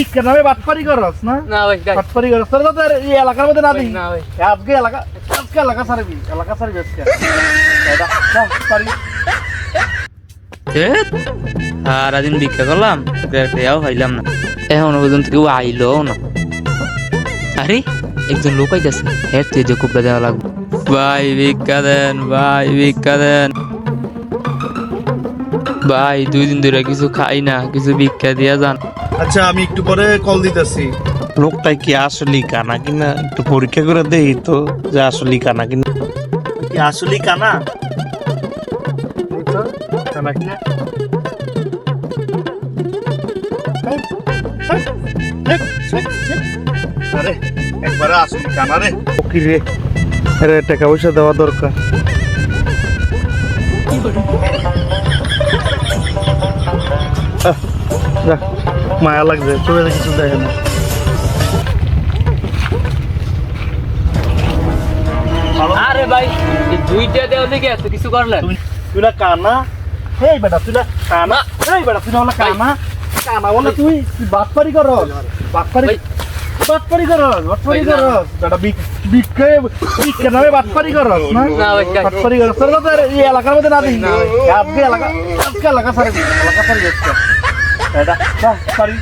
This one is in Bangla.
ভিক্ষার নামে বাটপারি করস না? না ভাই বাটপারি করস। তোর তো এই এলাকার মধ্যে না দিই না ভাই। আজকে এলাকা আজকে এলাকা সারবি এলাকা সারবি আজকে। এটা, যা, পারি। সারাদিন ভিক্ষা করলাম দেয়াও খাইলাম না। এখন পর্যন্ত কেউ আইলো না। আরে একজন লোক আইতেছে। হ্যাঁ তুই যে কুপড়া দেওয়া লাগবে। ভাই ভিক্ষা দেন ভাই ভিক্ষা দেন। ভাই দুই দিন ধরে কিছু খাই না কিছু ভিক্ষা দিয়া যান। আচ্ছা আমি একটু পরে কল দিতেছি। লোকটা কি আসলে কানা কিনা একটু পরীক্ষা করে দেই তো যে আসলে কানা কিনা। কি আসলে কানা? কানা কি? আরে একবারে আসুন কানা রে। কি রে আরে টাকা পয়সা দেওয়া দরকার। যাক, মায়া লাগছে চোখে কিছু দেখে না আরে ভাই দুইটা দেওয়া দিকে এত কিছু তুই না কানা? এই বেটা তুই না কানা? এই বেটা তুই না বলে কানা? কানা বলে তুই তুই কর কর বাটপারি ভাই, কর না। বেটা বিক বিকে বিকে নামে বাটপারি কর না? না ভাই যাই। কর তোর এই এলাকার মধ্যে না দিই না আজকে এলাকা আজকে এলাকা সারবি এলাকা সারবি আজকে এটা যা পারি